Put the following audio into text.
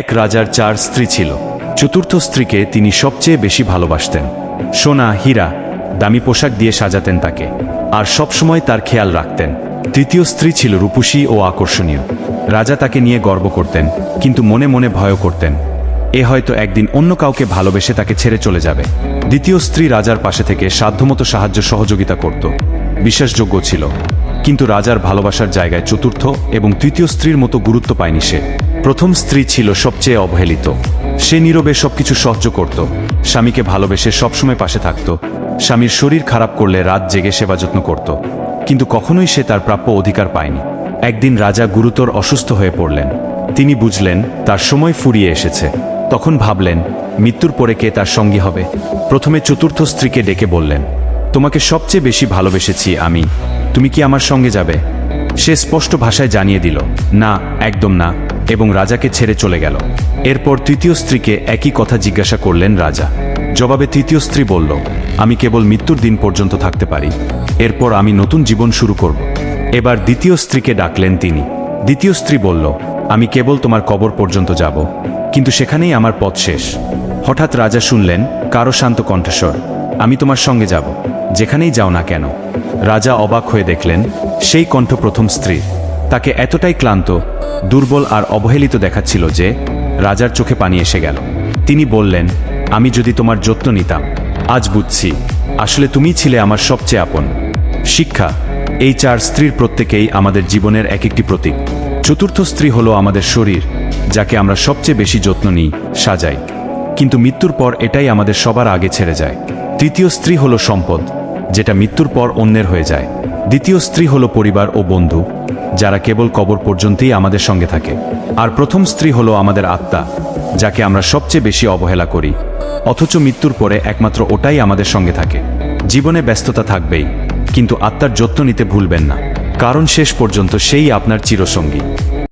এক রাজার চার স্ত্রী ছিল। চতুর্থ স্ত্রীকে তিনি সবচেয়ে বেশি ভালোবাসতেন। সোনা, হীরা, দামি পোশাক দিয়ে সাজাতেন তাকে, আর সবসময় তার খেয়াল রাখতেন। তৃতীয় স্ত্রী ছিল রূপসী ও আকর্ষণীয়। রাজা তাকে নিয়ে গর্ব করতেন, কিন্তু মনে মনে ভয়ও করতেন। এ হয়তো একদিন অন্য কাউকে ভালোবেসে তাকে ছেড়ে চলে যাবে। দ্বিতীয় স্ত্রী রাজার পাশে থেকে সাধ্যমতো সাহায্য সহযোগিতা করত। বিশ্বাসযোগ্য ছিল। কিন্তু রাজার ভালোবাসার জায়গায় চতুর্থ এবং তৃতীয় স্ত্রীর মতো গুরুত্ব পায়নি সে। প্রথম স্ত্রী ছিল সবচেয়ে অবহেলিত। সে নীরবে সবকিছু সহ্য করত। স্বামীকে ভালোবেসে সবসময় পাশে থাকত। স্বামীর শরীর খারাপ করলে রাত জেগে সেবা যত্ন করত। কিন্তু কখনোই সে তার প্রাপ্য অধিকার পায়নি। একদিন রাজা গুরুতর অসুস্থ হয়ে পড়লেন। তিনি বুঝলেন, তার সময় ফুরিয়ে এসেছে। তখন ভাবলেন, মৃত্যুর পরে কে তার সঙ্গী হবে? প্রথমে চতুর্থ স্ত্রীকে ডেকে বললেন, তোমাকে সবচেয়ে বেশি ভালোবেসেছি আমি। তুমি কি আমার সঙ্গে যাবে? সে স্পষ্ট ভাষায় জানিয়ে দিল, না, একদম না। এবং রাজাকে ছেড়ে চলে গেল। এরপর তৃতীয় স্ত্রীকে একই কথা জিজ্ঞাসা করলেন রাজা। জবাবে তৃতীয় স্ত্রী বলল, আমি কেবল মৃত্যুর দিন পর্যন্ত থাকতে পারি। এরপর আমি নতুন জীবন শুরু করব। এবার দ্বিতীয় স্ত্রীকে ডাকলেন তিনি। দ্বিতীয় স্ত্রী বলল, আমি কেবল তোমার কবর পর্যন্ত যাব, কিন্তু সেখানেই আমার পথ শেষ। হঠাৎ রাজা শুনলেন, কারও শান্ত কণ্ঠস্বর, আমি তোমার সঙ্গে যাব, যেখানেই যাও না কেন। রাজা অবাক হয়ে দেখলেন, সেই কণ্ঠ প্রথম স্ত্রী তাকে এতটাই ক্লান্ত, দুর্বল আর অবহেলিত দেখাচ্ছিল যে রাজার চোখে পানি এসে গেল। তিনি বললেন, আমি যদি তোমার যত্ন নিতাম, আজ বুঝছি, আসলে তুমিই ছিলে আমার সবচেয়ে আপন। শিক্ষা, এই চার স্ত্রীর প্রত্যেকেই আমাদের জীবনের এক একটি প্রতীক। চতুর্থ স্ত্রী হলো আমাদের শরীর, যাকে আমরা সবচেয়ে বেশি যত্ন নিই, সাজাই। কিন্তু মৃত্যুর পর এটাই আমাদের সবার আগে ছেড়ে যায়। তৃতীয় স্ত্রী হলো সম্পদ, যেটা মৃত্যুর পর অন্যের হয়ে যায়। দ্বিতীয় স্ত্রী হলো পরিবার ও বন্ধু। যারা কেবল কবর পর্যন্তই আমাদের সঙ্গে থাকে। আর প্রথম স্ত্রী হলো আমাদের আত্মা, যাকে আমরা সবচেয়ে বেশি অবহেলা করি। অথচ মৃত্যুর পরে একমাত্র ওটাই আমাদের সঙ্গে থাকে। জীবনে ব্যস্ততা থাকবেই, কিন্তু আত্মার যত্ন নিতে ভুলবেন না। কারণ শেষ পর্যন্ত সেই আপনার চিরসঙ্গী।